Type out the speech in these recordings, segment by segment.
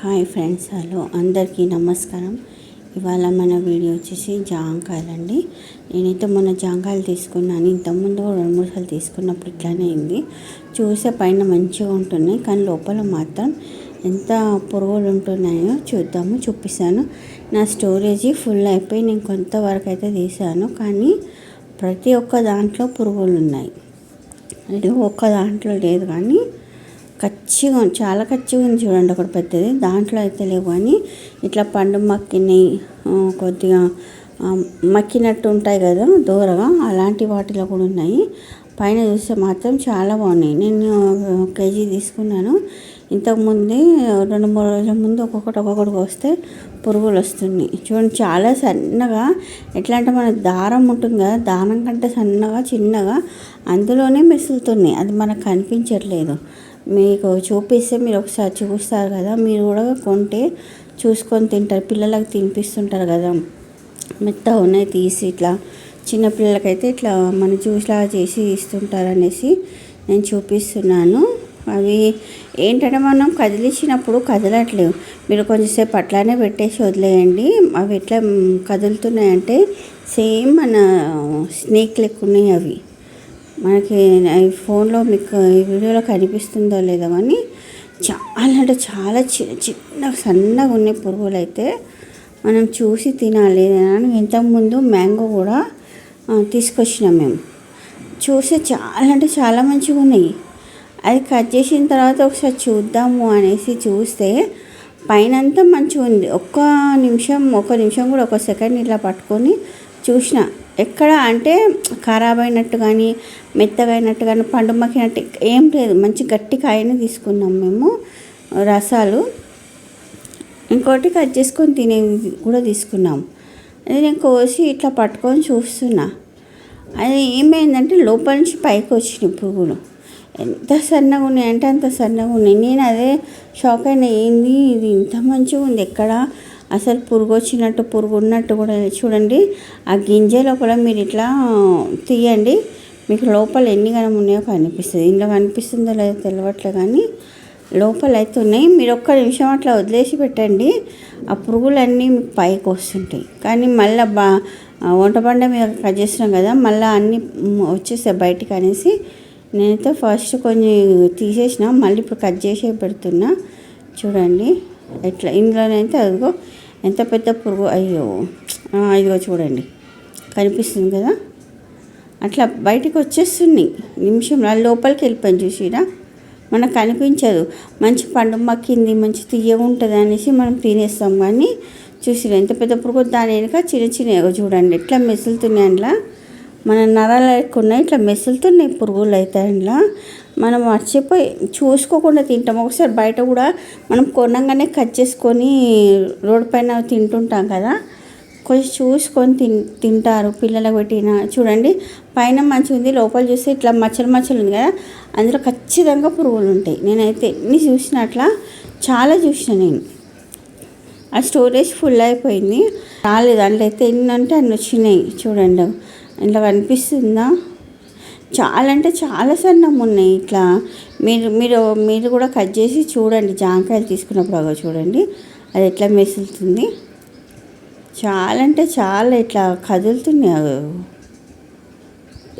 Hi friends hello. అందరికీ నమస్కారం. ఇవాళ మన వీడియో వచ్చేసి జాంకాయలండి నేనైతే మొన్న జాంకాయలు తీసుకున్నాను. ఇంతకుముందు రెండు మూడు సార్లు తీసుకున్నప్పుడు ఇట్లానే అయింది. చూసే పైన మంచిగా ఉంటున్నాయి కానీ లోపల మాత్రం ఎంత పురుగులు ఉంటున్నాయో చూద్దాము చూపిస్తాను. నా స్టోరేజీ ఫుల్ అయిపోయి నేను కొంతవరకు అయితే తీసాను కానీ ప్రతి ఒక్క దాంట్లో పురుగులు ఉన్నాయి. ఒక్క దాంట్లో లేదు కానీ కచ్చిగా ఉంది చాలా కచ్చిగా ఉంది చూడండి ఒకటి పెద్దది. దాంట్లో అయితే లేవు కానీ ఇట్లా పండు మక్కినాయి కొద్దిగా మక్కినట్టు ఉంటాయి కదా దూరగా అలాంటి వాటిలో కూడా ఉన్నాయి. పైన చూస్తే మాత్రం చాలా బాగున్నాయి. నేను ఒక కేజీ తీసుకున్నాను. ఇంతకుముందే రెండు మూడు రోజుల ముందు ఒక్కొక్కటి ఒక్కొక్కటి వస్తే పురుగులు వస్తున్నాయి. చూడండి చాలా సన్నగా ఎట్లా అంటే మన దారం ఉంటుంది కదా దారం కంటే సన్నగా చిన్నగా అందులోనే మెసులుతున్నాయి. అది మనకు కనిపించట్లేదు. మీకు చూపిస్తే మీరు ఒకసారి చూస్తారు కదా. మీరు కూడా కొంటే చూసుకొని తింటారు. పిల్లలకు తినిపిస్తుంటారు కదా. మెత్తగా ఉన్నాయి తీసి ఇట్లా చిన్నపిల్లలకైతే ఇట్లా మన జ్యూస్లాగా చేసి ఇస్తుంటారు అనేసి నేను చూపిస్తున్నాను. అవి ఏంటంటే మనం కదిలించినప్పుడు కదలట్లేవు. మీరు కొంచెంసేపు అట్లానే పెట్టేసి వదిలేయండి. అవి ఎట్లా కదులుతున్నాయంటే సేమ్ మన స్నేక్ లెక్క ఉన్నాయి అవి. మనకి ఈ ఫోన్లో మీకు ఈ వీడియోలో కనిపిస్తుందో లేదో కానీ చాలా అంటే చాలా చిన్న చిన్న సన్నగా ఉన్నాయి పురుగులు అయితే మనం చూసి తినాలి. అని ఇంతకుముందు మ్యాంగో కూడా తీసుకొచ్చినాం మేము. చూస్తే చాలా అంటే చాలా మంచిగా ఉన్నాయి. అది కట్ చేసిన తర్వాత ఒకసారి చూద్దాము అనేసి చూస్తే పైనంతా మంచిగా ఉంది. ఒక్క నిమిషం ఒక నిమిషం కూడా ఒక సెకండ్ ఇట్లా పట్టుకొని చూసిన. ఎక్కడ అంటే ఖరాబ్ అయినట్టు కానీ మెత్తగా అయినట్టు కానీ పండు ఏం లేదు. మంచి గట్టి కాయని తీసుకున్నాం మేము రసాలు. ఇంకోటి కట్ చేసుకొని తినేది కూడా తీసుకున్నాం. అది నేను కోసి ఇట్లా పట్టుకొని చూస్తున్నా. అది ఏమైందంటే లోపల నుంచి పైకి వచ్చినాయి పురుగులు. ఎంత సన్నగా ఉన్నాయి అంటే అంత సన్నగా ఉన్నాయి. నేను అదే షాక్ అయిన ఏంది ఇది ఇంత మంచిగా ఉంది? ఎక్కడ అసలు పురుగు వచ్చినట్టు పురుగు ఉన్నట్టు కూడా చూడండి. ఆ గింజ లోపల మీరు ఇట్లా తీయండి. మీకు లోపల ఎన్ని గణం ఉన్నాయో కనిపిస్తుంది. ఇందులో కనిపిస్తుందో లేదో తెలియట్లే కానీ లోపల అయితే ఉన్నాయి. మీరు ఒక్క నిమిషం అట్లా వదిలేసి పెట్టండి. ఆ పురుగులన్నీ మీకు పైకి వస్తుంటాయి. కానీ మళ్ళీ బా వంట పండ మీద కట్ చేస్తున్నాం కదా మళ్ళీ అన్నీ వచ్చేస్తాయి బయటికి అనేసి. నేనైతే ఫస్ట్ కొన్ని తీసేసిన మళ్ళీ ఇప్పుడు కట్ చేసే పెడుతున్నా. చూడండి. ఎట్లా? ఇందులోనైతే అదిగో ఎంత పెద్ద పురుగు? అయ్యో. ఇదిగో చూడండి. కనిపిస్తుంది కదా? అట్లా బయటికి వచ్చేస్తున్నాయి నిమిషంలో లోపలికి వెళ్ళిపోయింది చూసిరా? మనకు కనిపించదు. మంచి పండు మక్కింది మంచి తీయ ఉంటుంది అనేసి మనం తినేస్తాం కానీ చూసిరా? ఎంత పెద్ద పురుగు? దాని వెనుక చిన్న చిన్నగా చూడండి. ఎట్లా మెసులుతున్నాయి అందులో? మన నరాలు లేకుండా ఇట్లా మెసులుతున్నాయి పురుగులు అయితే అందులో మనం మర్చిపోయి చూసుకోకుండా తింటాం. ఒకసారి బయట కూడా మనం కొనంగానే కట్ చేసుకొని రోడ్డు పైన తింటుంటాం కదా. కొంచెం చూసుకొని తిన్ తింటారు పిల్లలకు పెట్టిన. చూడండి పైన మంచిగా ఉంది లోపల చూస్తే ఇట్లా మచ్చలు మచ్చలు ఉంది కదా. అందులో ఖచ్చితంగా పురుగులు ఉంటాయి. నేనైతే ఎన్ని చూసిన అట్లా చాలా చూసిన నేను. ఆ స్టోరేజ్ ఫుల్ అయిపోయింది. రాలేదు అందులో అయితే ఎన్ని అంటే అన్ని వచ్చినాయి. చూడండి. ఇట్లా కనిపిస్తుందా? చాలా అంటే చాలా సన్నం ఉన్నాయి ఇట్లా. మీరు మీరు మీరు కూడా కట్ చేసి చూడండి. జాంకాయలు తీసుకున్నప్పుడు అగో చూడండి. అది ఎట్లా మెసులుతుంది? చాలా అంటే చాలా ఇట్లా కదులుతున్నాయి అవి.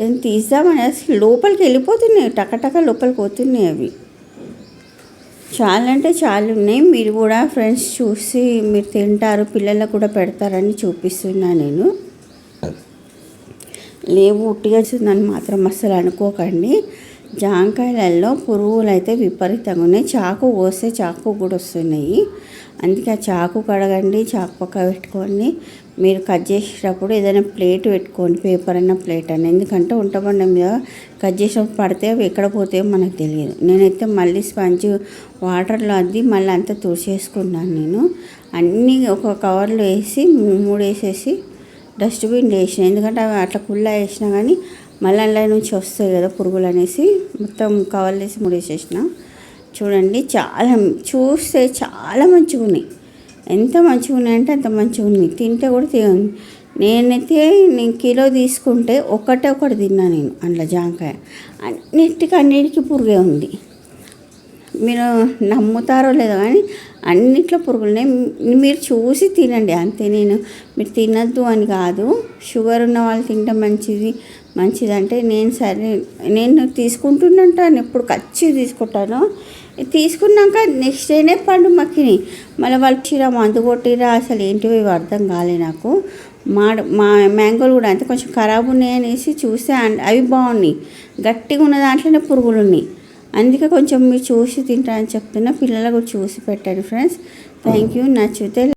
నేను తీద్దామని అసలు లోపలికి వెళ్ళిపోతున్నాయి. టకటక లోపలికి పోతున్నాయి అవి. చాలా అంటే చాలా ఉన్నాయి. మీరు కూడా ఫ్రెండ్స్ చూసి మీరు తింటారు పిల్లలకు కూడా పెడతారని చూపిస్తున్నా నేను. లేవు ఉట్టిగా వచ్చిందని మాత్రం అస్సలు అనుకోకండి. జాంకాయలలో పురుగులు అయితే విపరీతంగా ఉన్నాయి చాకు పోస్తే చాకు కూడా వస్తున్నాయి. అందుకే ఆ చాకు కడగండి చాకు పక్క పెట్టుకోండి. మీరు కట్ చేసేటప్పుడు ఏదైనా ప్లేట్ పెట్టుకోండి పేపర్ అన్న ప్లేట్ అని ఎందుకంటే ఉంటబండ మీద కట్ చేసినప్పుడు పడితే అవి ఎక్కడ పోతాయో మనకు తెలియదు. నేనైతే మళ్ళీ స్పంజ్ వాటర్లో అద్ది మళ్ళీ అంతా తుడిచేసుకున్నాను నేను. అన్నీ ఒక కవర్లో వేసి మూడు వేసేసి డస్ట్బిన్ వేసిన ఎందుకంటే అవి అట్లా కుళ్ళ వేసినా కానీ మళ్ళీ అందులో నుంచి వస్తాయి కదా పురుగులు అనేసి. మొత్తం కవర్లు వేసి ముడేసేసిన. చూడండి చాలా చూస్తే చాలా మంచిగా ఉన్నాయి. ఎంత మంచిగా ఉన్నాయంటే అంత మంచిగా ఉన్నాయి. తింటే కూడా తినండి నేనైతే నేను కిలో తీసుకుంటే ఒకటే ఒకటి తిన్నా నేను అందులో జాంకాయ. అన్నిటికీ అన్నిటికీ పురుగే ఉంది. మీరు నమ్ముతారో లేదో కానీ అన్నిట్లో పురుగులనే మీరు చూసి తినండి. అంతే నేను మీరు తినద్దు అని కాదు. షుగర్ ఉన్న వాళ్ళు తింటే మంచిది. మంచిదంటే నేను సరే నేను తీసుకుంటుంటాను ఎప్పుడు ఖర్చు తీసుకుంటాను. తీసుకున్నాక నెక్స్ట్ డేనే పండు మక్కిని. మళ్ళీ వాళ్ళు చీర మందు కొట్టిరా? అసలు ఏంటివో ఇవి? అర్థం కాలే నాకు. మా మా మ్యాంగోలు కూడా అంతే. కొంచెం ఖరాబ్ ఉన్నాయి అనేసి చూస్తే అవి బాగున్నాయి. గట్టిగా ఉన్న దాంట్లోనే పురుగులు ఉన్నాయి అందుకే కొంచెం మీరు చూసి తింటారని చెప్తున్నా. పిల్లలకు చూసి పెట్టండి ఫ్రెండ్స్. థ్యాంక్ యూ నచ్చితే